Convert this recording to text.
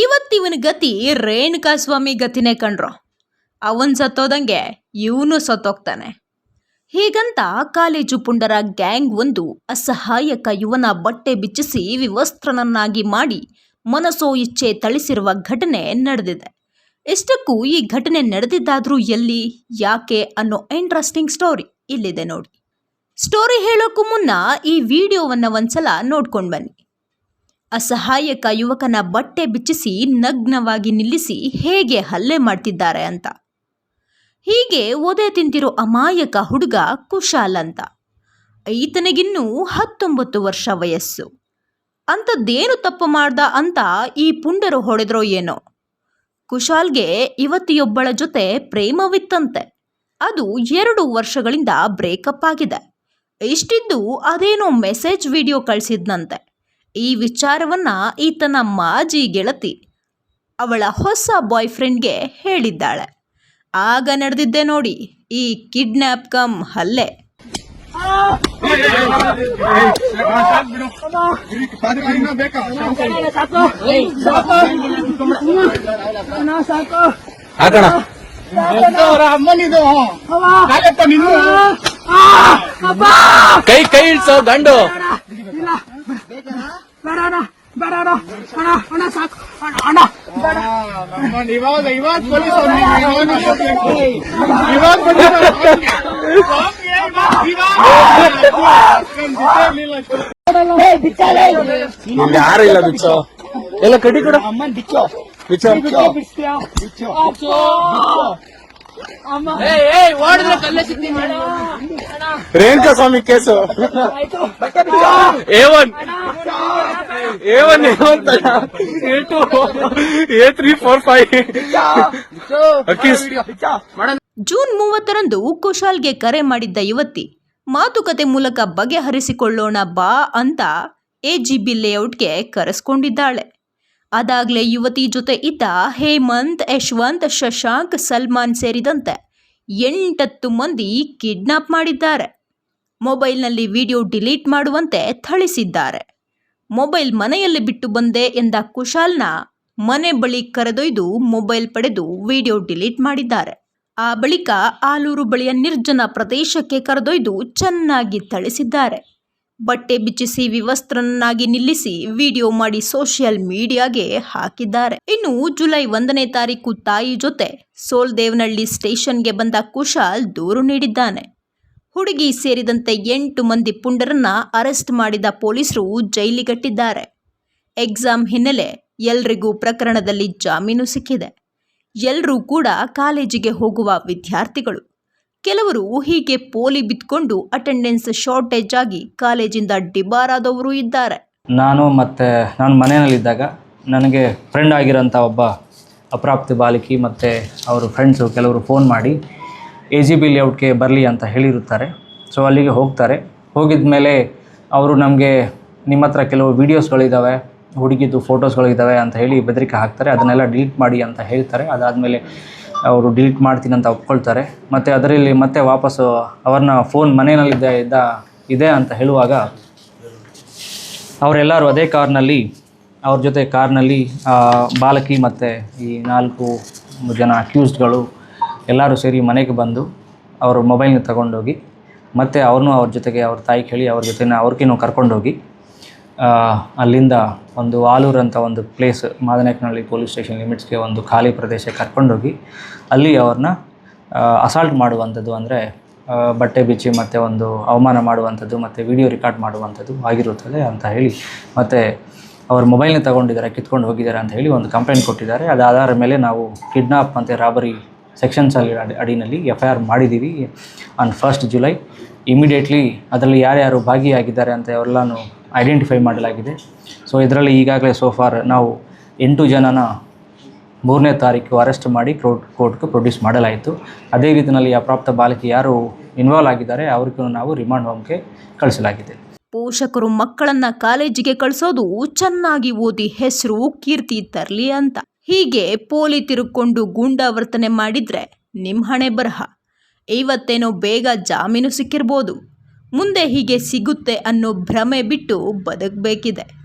ಇವತ್ತಿವನ ಗತಿ ರೇಣುಕಾ ಸ್ವಾಮಿ ಗತಿನೇ ಕಣ್ರು ಅವನ್ ಸತ್ತೋದಂಗೆ ಇವನು ಸತ್ತೋಗ್ತಾನೆ. ಹೀಗಂತ ಕಾಲೇಜು ಪುಂಡರ ಗ್ಯಾಂಗ್ ಒಂದು ಅಸಹಾಯಕ ಯುವನ ಬಟ್ಟೆ ಬಿಚ್ಚಿಸಿ ವಿವಸ್ತ್ರನನ್ನಾಗಿ ಮಾಡಿ ಮನಸೋ ಇಚ್ಛೆ ಥಳಿಸಿರುವ ಘಟನೆ ನಡೆದಿದೆ. ಇಷ್ಟಕ್ಕೂ ಈ ಘಟನೆ ನಡೆದಿದ್ದಾದರೂ ಎಲ್ಲಿ, ಯಾಕೆ ಅನ್ನೋ ಇಂಟ್ರೆಸ್ಟಿಂಗ್ ಸ್ಟೋರಿ ಇಲ್ಲಿದೆ ನೋಡಿ. ಸ್ಟೋರಿ ಹೇಳೋಕ್ಕೂ ಮುನ್ನ ಈ ವಿಡಿಯೋವನ್ನು ಒಂದ್ಸಲ ನೋಡ್ಕೊಂಡು ಬನ್ನಿ. ಅಸಹಾಯಕ ಯುವಕನ ಬಟ್ಟೆ ಬಿಚ್ಚಿಸಿ ನಗ್ನವಾಗಿ ನಿಲ್ಲಿಸಿ ಹೇಗೆ ಹಲ್ಲೆ ಮಾಡ್ತಿದ್ದಾರೆ ಅಂತ. ಹೀಗೆ ಒದೆ ತಿಂತಿರೋ ಅಮಾಯಕ ಹುಡುಗ ಕುಶಾಲ್ ಅಂತ. ಈತನಿಗಿನ್ನೂ ಹತ್ತೊಂಬತ್ತು ವರ್ಷ ವಯಸ್ಸು. ಅಂಥದ್ದೇನು ತಪ್ಪು ಮಾಡ್ದ ಅಂತ ಈ ಪುಂಡರು ಹೊಡೆದ್ರೋ ಏನೋ. ಕುಶಾಲ್ಗೆ ಇವತ್ತಿಯೊಬ್ಬಳ ಜೊತೆ ಪ್ರೇಮವಿತ್ತಂತೆ. ಅದು ಎರಡು ವರ್ಷಗಳಿಂದ ಬ್ರೇಕಪ್ ಆಗಿದೆ. ಇಷ್ಟಿದ್ದು ಅದೇನೋ ಮೆಸೇಜ್ ವಿಡಿಯೋ ಕಳಿಸಿದ್ನಂತೆ. ಈ ವಿಚಾರವನ್ನ ಈತನ ಮಾಜಿ ಗೆಳತಿ ಅವಳ ಹೊಸ ಬಾಯ್ ಫ್ರೆಂಡ್ಗೆ ಹೇಳಿದ್ದಾಳೆ ಆಗ ನಡೆದಿದ್ದೆ ನೋಡಿ ಈ ಕಿಡ್ನ್ಯಾಪ್ ಕಮ್ ಹಲ್ಲೆ ಕೈ ಕೈ ಇಳ್ಸೋ ಗಂಡು ಬೇಡ ಬೇಡ ಅಣ್ಣ ಅಣ್ಣ ಸಾಕು. ಅಣ್ಣ ಇವಾಗ ಇವಾಗ. ಇಲ್ಲಿ ಯಾರು ಇಲ್ಲ ಬಿಚ್ಚೋ? ಎಲ್ಲ ಕಡಿ ಕೂಡ. ಅಮ್ಮನ್ ಬಿಚ್ಚೋ. ಬಿಚ್ಚೋ ಬಿಚ್ಚೋ. Renuka Swami case. A one. A one A one A two A three four five ಅಕ್ಕೀಸ್ June ಮೂವತ್ತರಂದು ಕುಶಾಲ್ಗೆ ಕರೆ ಮಾಡಿದ್ದ ಯುವತಿ ಮಾತುಕತೆ ಮೂಲಕ ಬಗೆಹರಿಸಿಕೊಳ್ಳೋಣ ಬಾ ಅಂತ ಎಜಿಬಿ ಲೇಔಟ್ಗೆ ಕರೆಸ್ಕೊಂಡಿದ್ದಾಳೆ. ಅದಾಗಲೇ ಯುವತಿ ಜೊತೆ ಇದ್ದ ಹೇಮಂತ್ ಯಶವಂತ್ ಶಶಾಂಕ್ ಸಲ್ಮಾನ್ ಸೇರಿದಂತೆ ಎಂಟತ್ತು ಮಂದಿ ಕಿಡ್ನಾಪ್ ಮಾಡಿದ್ದಾರೆ. ಮೊಬೈಲ್ನಲ್ಲಿ ವಿಡಿಯೋ ಡಿಲೀಟ್ ಮಾಡುವಂತೆ ಥಳಿಸಿದ್ದಾರೆ. ಮೊಬೈಲ್ ಮನೆಯಲ್ಲಿ ಬಿಟ್ಟು ಬಂದೆ ಎಂದ ಕುಶಾಲ್ನ ಮನೆ ಬಳಿ ಕರೆದೊಯ್ದು ಮೊಬೈಲ್ ಪಡೆದು ವಿಡಿಯೋ ಡಿಲೀಟ್ ಮಾಡಿದ್ದಾರೆ. ಆ ಬಳಿಕ ಆಲೂರು ಬಳಿಯ ನಿರ್ಜನ ಪ್ರದೇಶಕ್ಕೆ ಕರೆದೊಯ್ದು ಚೆನ್ನಾಗಿ ಥಳಿಸಿದ್ದಾರೆ. ಬಟ್ಟೆ ಬಿಚ್ಚಿಸಿ ವಿವಸ್ತ್ರನನ್ನಾಗಿ ನಿಲ್ಲಿಸಿ ವಿಡಿಯೋ ಮಾಡಿ ಸೋಷಿಯಲ್ ಮೀಡಿಯಾಗೆ ಹಾಕಿದ್ದಾರೆ. ಇನ್ನು ಜುಲೈ ಒಂದನೇ ತಾರೀಕು ತಾಯಿ ಜೊತೆ ಸೋಲ್ದೇವನಹಳ್ಳಿ ಸ್ಟೇಷನ್ಗೆ ಬಂದ ಕುಶಾಲ್ ದೂರು ನೀಡಿದ್ದಾನೆ. ಹುಡುಗಿ ಸೇರಿದಂತೆ ಎಂಟು ಮಂದಿ ಪುಂಡರನ್ನ ಅರೆಸ್ಟ್ ಮಾಡಿದ ಪೊಲೀಸರು ಜೈಲಿಗಟ್ಟಿದ್ದಾರೆ. ಎಕ್ಸಾಮ್ ಹಿನ್ನೆಲೆ ಎಲ್ರಿಗೂ ಪ್ರಕರಣದಲ್ಲಿ ಜಾಮೀನು ಸಿಕ್ಕಿದೆ. ಎಲ್ಲರೂ ಕೂಡ ಕಾಲೇಜಿಗೆ ಹೋಗುವ ವಿದ್ಯಾರ್ಥಿಗಳು. ಕೆಲವರು ಹೀಗೆ ಪೋಲಿ ಬಿತ್ಕೊಂಡು ಅಟೆಂಡೆನ್ಸ್ ಶಾರ್ಟೇಜ್ ಆಗಿ ಕಾಲೇಜಿಂದ ಡಿಬಾರಾದವರು ಇದ್ದಾರೆ. ನಾನು ಮತ್ತೆ ನಾನು ಮನೆಯಲ್ಲಿದ್ದಾಗ ನನಗೆ ಫ್ರೆಂಡ್ ಆಗಿರೋಂಥ ಒಬ್ಬ ಅಪ್ರಾಪ್ತ ಬಾಲಕಿ ಮತ್ತು ಅವರು ಫ್ರೆಂಡ್ಸು ಕೆಲವರು ಫೋನ್ ಮಾಡಿ ಎ ಜಿ ಬಿ ಲೇಔಟ್ಗೆ ಬರಲಿ ಅಂತ ಹೇಳಿರುತ್ತಾರೆ. ಸೊ ಅಲ್ಲಿಗೆ ಹೋಗ್ತಾರೆ. ಹೋಗಿದ ಮೇಲೆ ಅವರು ನಮಗೆ, ನಿಮ್ಮ ಹತ್ರ ಕೆಲವು ವೀಡಿಯೋಸ್ಗಳಿದ್ದಾವೆ ಹುಡುಗಿದ್ದು ಫೋಟೋಸ್ಗಳಿದ್ದಾವೆ ಅಂತ ಹೇಳಿ ಬೆದರಿಕೆ ಹಾಕ್ತಾರೆ. ಅದನ್ನೆಲ್ಲ ಡಿಲೀಟ್ ಮಾಡಿ ಅಂತ ಹೇಳ್ತಾರೆ. ಅದಾದಮೇಲೆ ಅವರು ಡಿಲೀಟ್ ಮಾಡ್ತೀನಿ ಅಂತ ಒಪ್ಕೊಳ್ತಾರೆ. ಮತ್ತು ಅದರಲ್ಲಿ ಮತ್ತೆ ವಾಪಸ್ಸು ಅವ್ರನ್ನ ಫೋನ್ ಮನೆಯಲ್ಲಿದ್ದ, ಇದ್ದ, ಇದೆ ಅಂತ ಹೇಳುವಾಗ ಅವರೆಲ್ಲರೂ ಅದೇ ಕಾರ್ನಲ್ಲಿ, ಅವ್ರ ಜೊತೆ ಕಾರ್ನಲ್ಲಿ ಬಾಲಕಿ ಮತ್ತು ಈ ನಾಲ್ಕು ಜನ ಅಕ್ಯೂಸ್ಡ್ಗಳು ಎಲ್ಲರೂ ಸೇರಿ ಮನೆಗೆ ಬಂದು ಅವರು ಮೊಬೈಲ್ನ ತಗೊಂಡೋಗಿ ಮತ್ತು ಅವ್ರನ್ನೂ ಅವ್ರ ಜೊತೆಗೆ ಅವ್ರ ತಾಯಿ ಕೇಳಿ ಅವ್ರ ಜೊತೆನ ಅವ್ರಿಗೇನೋ ಕರ್ಕೊಂಡೋಗಿ ಅಲ್ಲಿಂದ ಒಂದು ಆಲೂರು ಅಂತ ಒಂದು ಪ್ಲೇಸ್ ಮಾದನಾಯಕನಹಳ್ಳಿ ಪೊಲೀಸ್ ಸ್ಟೇಷನ್ ಲಿಮಿಟ್ಸ್ಗೆ ಒಂದು ಖಾಲಿ ಪ್ರದೇಶಕ್ಕೆ ಕರ್ಕೊಂಡೋಗಿ ಅಲ್ಲಿ ಅವ್ರನ್ನ ಅಸಾಲ್ಟ್ ಮಾಡುವಂಥದ್ದು ಅಂದರೆ ಬಟ್ಟೆ ಬಿಚ್ಚಿ ಮತ್ತು ಒಂದು ಅವಮಾನ ಮಾಡುವಂಥದ್ದು ಮತ್ತು ವಿಡಿಯೋ ರೆಕಾರ್ಡ್ ಮಾಡುವಂಥದ್ದು ಆಗಿರುತ್ತದೆ ಅಂತ ಹೇಳಿ ಮತ್ತು ಅವ್ರ ಮೊಬೈಲ್ನ ತಗೊಂಡಿದ್ದಾರೆ, ಕಿತ್ಕೊಂಡು ಹೋಗಿದ್ದಾರೆ ಅಂತ ಹೇಳಿ ಒಂದು ಕಂಪ್ಲೇಂಟ್ ಕೊಟ್ಟಿದ್ದಾರೆ. ಅದಾದ ಮೇಲೆ ನಾವು ಕಿಡ್ನಾಪ್ ಮತ್ತು ರಾಬರಿ ಸೆಕ್ಷನ್ಸಲ್ಲಿ ಅಲ್ಲಿ ಅಡಿನಲ್ಲಿ ಎಫ್ ಐ ಆರ್ ಮಾಡಿದ್ದೀವಿ ಆನ್ ಫಸ್ಟ್ ಜುಲೈ ಇಮಿಡಿಯೇಟ್ಲಿ ಅದರಲ್ಲಿ ಯಾರ್ಯಾರು ಭಾಗಿಯಾಗಿದ್ದಾರೆ ಅಂತ ಅವರೆಲ್ಲನೂ ಐಡೆಂಟಿಫೈ ಮಾಡಲಾಗಿದೆ. ಸೊ ಇದರಲ್ಲಿ ಈಗಾಗಲೇ ಸೋಫಾರ್ ನಾವು ಎಂಟು ಜನನ ಮೂರನೇ ತಾರೀಕು ಅರೆಸ್ಟ್ ಮಾಡಿ ಕ್ರೋಟ್ ಕೋರ್ಟ್ಗೆ ಪ್ರೊಡ್ಯೂಸ್ ಮಾಡಲಾಯಿತು. ಅದೇ ರೀತಿಯಲ್ಲಿ ಅಪ್ರಾಪ್ತ ಬಾಲಕಿ ಯಾರು ಇನ್ವಾಲ್ವ್ ಆಗಿದ್ದಾರೆ ಅವ್ರಿಗೂ ನಾವು ರಿಮಾಂಡ್ ಹೋಮ್ಗೆ ಕಳಿಸಲಾಗಿದೆ. ಪೋಷಕರು ಮಕ್ಕಳನ್ನ ಕಾಲೇಜಿಗೆ ಕಳಿಸೋದು ಚೆನ್ನಾಗಿ ಓದಿ ಹೆಸರು, ಕೀರ್ತಿ ತರಲಿ ಅಂತ. ಹೀಗೆ ಪೋಲಿ ತಿರುಕೊಂಡು ಗೂಂಡಾವರ್ತನೆ ಮಾಡಿದ್ರೆ ನಿಮ್ಮ ಹಣೆ ಬರಹ. ಇವತ್ತೇನೋ ಬೇಗ ಜಾಮೀನು ಸಿಕ್ಕಿರ್ಬೋದು. ಮುಂದೆ ಹೀಗೆ ಸಿಗುತ್ತೆ ಅನ್ನೋ ಭ್ರಮೆ ಬಿಟ್ಟು ಬದುಕಬೇಕಿದೆ.